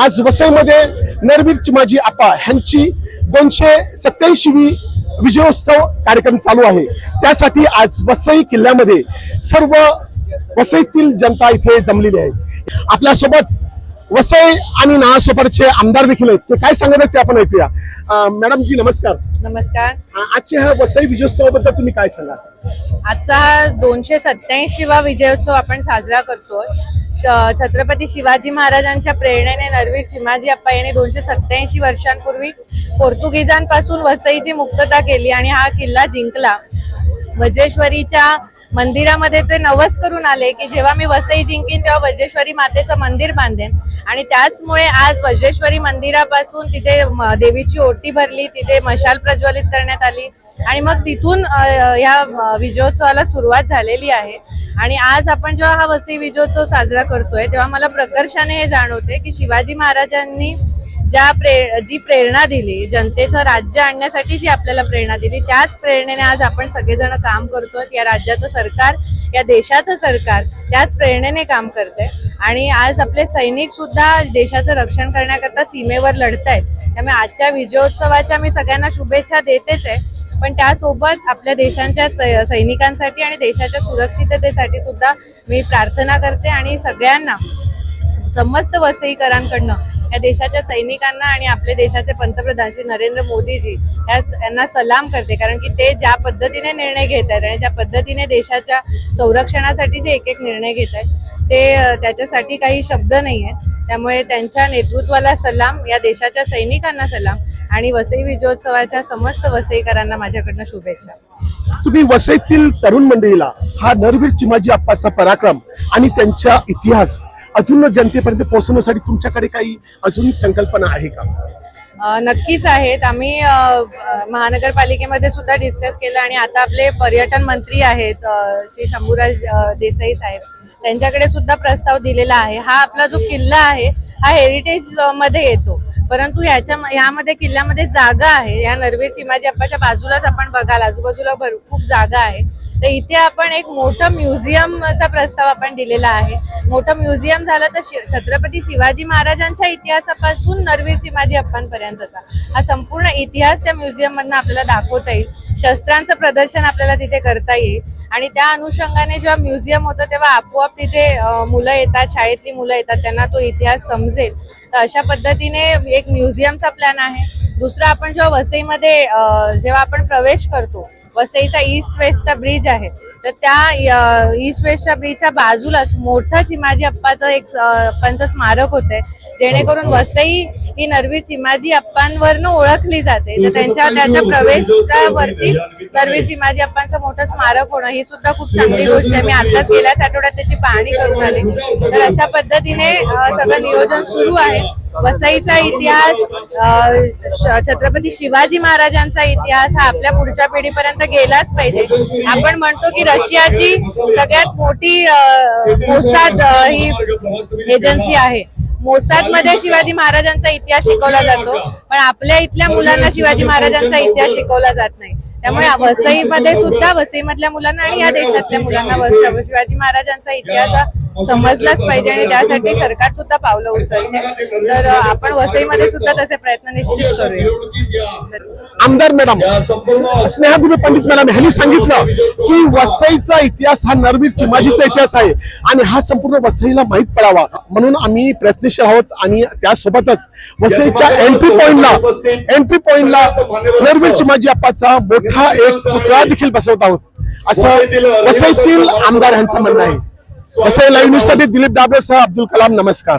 आज वसईमध्ये नरवीर चिमाजी आप्पा ह्यांची दोनशे सत्याऐंशीवी विजयोत्सव कार्यक्रम चालू आहे. त्यासाठी आज वसई किल्ल्यामध्ये सर्व वसईतील जनता इथे जमलेली आहे. आपल्यासोबत वसई आणि नाळासोपारचे आमदार देखील आहेत. ते काय सांगत आहेत ते आपण ऐकूया. अं, मॅडम जी नमस्कार. नमस्कार आजच्या ह्या वसई विजयोत्सवाबद्दल तुम्ही काय सांगाल? आजचा हा दोनशे सत्याऐंशीवा विजयोत्सव आपण साजरा करतोय. छत्रपती शिवाजी महाराजांच्या प्रेरणेने नरवीर चिमाजी अप्पा यांनी दोनशे सत्याऐंशी वर्षांपूर्वी पोर्तुगीजांपासून वसईची मुक्तता केली आणि हा किल्ला जिंकला. वजेश्वरीच्या मंदिरामध्ये ते नवस करून आले की जेव्हा मी वसई जिंकीन तेव्हा वज्रेश्वरी मातेचं मंदिर बांधेन. आणि त्याचमुळे आज वज्रेश्वरी मंदिरापासून तिथे देवीची ओटी भरली तिथे मशाल प्रज्वलित करण्यात आली. आणि मग तिथून या ह्या विजयोत्सवाला सुरुवात झालेली आहे. आणि आज आपण जेव्हा हा वसई विजयोत्सव साजरा करतोय तेव्हा मला प्रकर्षाने हे जाणवते की शिवाजी महाराजांनी ज्या प्रे जी प्रेरणा दिली जनतेचं राज्य आणण्यासाठी जी आपल्याला प्रेरणा दिली त्याच प्रेरणेने आज आपण सगळेजण काम करतोय या राज्याचं सरकार या देशाचं सरकार त्याच प्रेरणेने काम करते आणि आज आपले सैनिक सुद्धा देशाचं रक्षण करण्याकरता सीमेवर लढतायत. त्यामुळे आजच्या विजयोत्सवाच्या मी सगळ्यांना शुभेच्छा देतेच आहे. पण त्यासोबत आपल्या देशांच्या सै- सैनिकांसाठी आणि देशाच्या सुरक्षिततेसाठी सुद्धा मी प्रार्थना करते आणि सगळ्यांना समस्त वसईकरांकडनं या देशाच्या सैनिकांना आणि आपल्या देशाचे पंतप्रधान श्री नरेंद्र मोदीजी या यांना सलाम करते. कारण की ते ज्या पद्धतीने निर्णय घेत आहेत आणि ज्या पद्धतीने देशाच्या संरक्षणासाठी जे एक एक निर्णय घेत आहेत ते त्याच्यासाठी काही शब्द नाही आहेत त्यामुळे त्यांच्या नेतृत्वाला सलाम या देशाच्या सैनिकांना सलाम आणि वसई विजयोत्सवाच्या समस्त वसईकरांना माझ्याकडनं शुभेच्छा. तुम्ही वसईतील तरुण मंडळीला हा नरवीर चिमाजी आप्पाचा पराक्रम आणि त्यांचा इतिहास अजून जनतेपर्यंत पोहोचवण्यासाठी तुमच्याकडे काही अजून संकल्पना आहे का? नक्कीच आहेत. आम्ही महानगरपालिकेमध्ये सुद्धा डिस्कस केलं आणि आता आपले पर्यटन मंत्री आहेत श्री शंभूराज देसाई साहेब. त्यांच्याकडे सुद्धा प्रस्ताव दिलेला आहे. हा आपला जो किल्ला आहे हा हेरिटेजमध्ये येतो. परंतु याच्या यामध्ये किल्ल्यामध्ये जागा आहे. या नरवीर चिमाजी अप्पाच्या बाजूलाच आपण बघाल. आजूबाजूला भर खूप जागा आहे. तर इथे आपण एक मोठं म्युझियमचा प्रस्ताव आपण दिलेला आहे. मोठं म्युझियम झालं तर शि- छत्रपती शिवाजी महाराजांच्या इतिहासापासून नरवीर चिमाजी अप्पांपर्यंतचा हा संपूर्ण इतिहास त्या म्युझियममधनं आपल्याला दाखवता येईल. शस्त्रांचं प्रदर्शन आपल्याला तिथे करता येईल. आणि त्या अनुषंगाने जेव्हा म्युझियम होतं तेव्हा आपोआप तिथे मुलं येतात शाळेतली मुलं येतात त्यांना तो इतिहास समजेल. तर अशा पद्धतीने एक म्युझियमचा प्लॅन आहे. दुसरं आपण जेव्हा वसईमध्ये जेव्हा आपण प्रवेश करतो वसईचा ईस्ट वेस्टचा ब्रिज आहे तर त्या ईस्ट वेस्टच्या ब्रिजच्या बाजूलाच मोठं चिमाजी अप्पाचं एक अप्पांचं स्मारक होतंय जेणेकरून वसई ही नरवीर चिमाजी अप्पांवरनं ओळखली जाते. तर त्यांच्या त्याच्या प्रवेशावरतीच नरवीर चिमाजी अप्पांचं मोठं स्मारक होणं ही सुद्धा खूप चांगली गोष्ट आहे. मी आताच गेल्याच आठवड्यात त्याची पाहणी करून आले. तर अशा पद्धतीने सगळं नियोजन सुरू आहे. वसईचा इतिहास छत्रपती शिवाजी महाराजांचा इतिहास हा आपल्या पुढच्या पिढीपर्यंत गेलाच पाहिजे. आपण म्हणतो की रशियाची सगळ्यात मोठी मोसाद ही एजन्सी आहे. मोसादमध्ये शिवाजी महाराजांचा इतिहास शिकवला जातो पण आपल्या इथल्या मुलांना शिवाजी महाराजांचा इतिहास शिकवला जात नाही. त्यामुळे वसईमध्ये सुद्धा वसईमधल्या मुलांना आणि या देशातल्या मुलांना वस- शिवाजी महाराजांचा इतिहास हा समजलाच पाहिजे आणि त्यासाठी सरकार सुद्धा पावलं उचलते. तर आपण वसईमध्ये सुद्धा तसे प्रयत्न निश्चित करूया. आमदार मॅडम स्नेहा दुबे पंडित मॅडम यांनी सांगितलं की वसईचा इतिहास हा नरवीर चिमाजीचा इतिहास आहे आणि हा संपूर्ण वसईला माहीत पडावा. म्हणून आम्ही प्रयत्नशील आहोत आणि त्यासोबतच वसईच्या एंट्री पॉइंटला एंट्री पॉइंटला नरवीर चिमाजी अप्पाचा मोठा एक पुतळा देखील बसवत आहोत. असं वसईतील आमदार यांचं म्हणणं आहे. असे लाईव्ह न्यूजसाठी दिलीप डाबरे सह अब्दुल कलाम. नमस्कार.